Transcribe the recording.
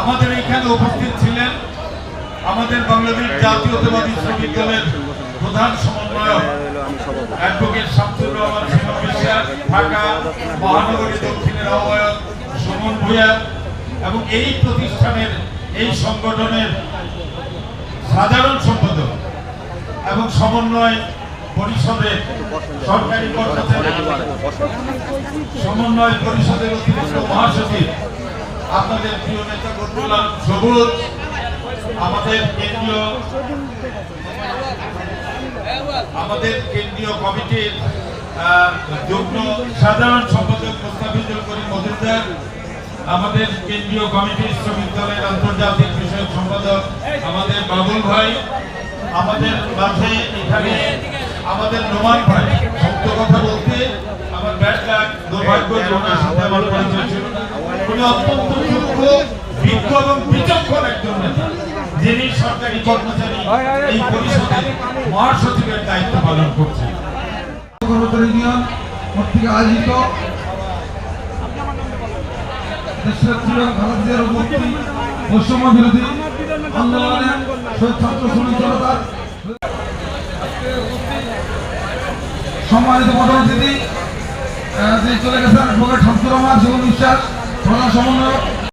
আমাদের এখানে উপস্থিত ছিলেন আমাদের বাংলাদেশ জাতীয়তাবাদী শ্রমিক দলের প্রধান সমন্বয়ক অ্যাডভোকেট শামসুর রহমান ঢাকা মহানগরী দক্ষিণের আহ্বায়ক সুমন ভূয়া এবং এই প্রতিষ্ঠানের, এই সংগঠনের সাধারণ সম্পাদক এবং সমন্বয় পরিষদের সরকারি কর্মচারী, সমন্বয় পরিষদের অতিরিক্ত মহাসচিব আপনাদের প্রিয় নেতা গরুলাল সবুজ, আমাদের কেন্দ্রীয় আমাদের কেন্দ্রীয় কমিটির যুগ্ম সাধারণ সম্পাদক মোস্তাফিজুল করিম মজুমদার, আমাদের কেন্দ্রীয় কমিটির দলের আন্তর্জাতিক বিষয়ক সম্পাদক আমাদের বাবুল ভাই, আমাদের মাঝে এখানে আমাদের নোমান ভাই, সত্য কথা বলতে আমার ব্যাট লাগ দুর্ভাগ্য আমার পরিচয় ছিল না উনি অত্যন্ত যোগ্য বিজ্ঞ এবং বিচক্ষণ একজন নেতা। যিনি সরকারি কর্মচারী এই পরিষদের মহাসচিবের দায়িত্ব পালন করছেন। ইউনিয়ন কর্তৃক আয়োজিত দেশের ভারতীয় মুক্তি বৈষম্য বিরোধী আন্দোলনে ছাত্র শ্রমিক জনতার সম্মানিত প্রধান অতিথি চলে গেছেন অ্যাডভোকেট শামসুর রহমান জীবন বিশ্বাস প্রধান সমন্বয়ক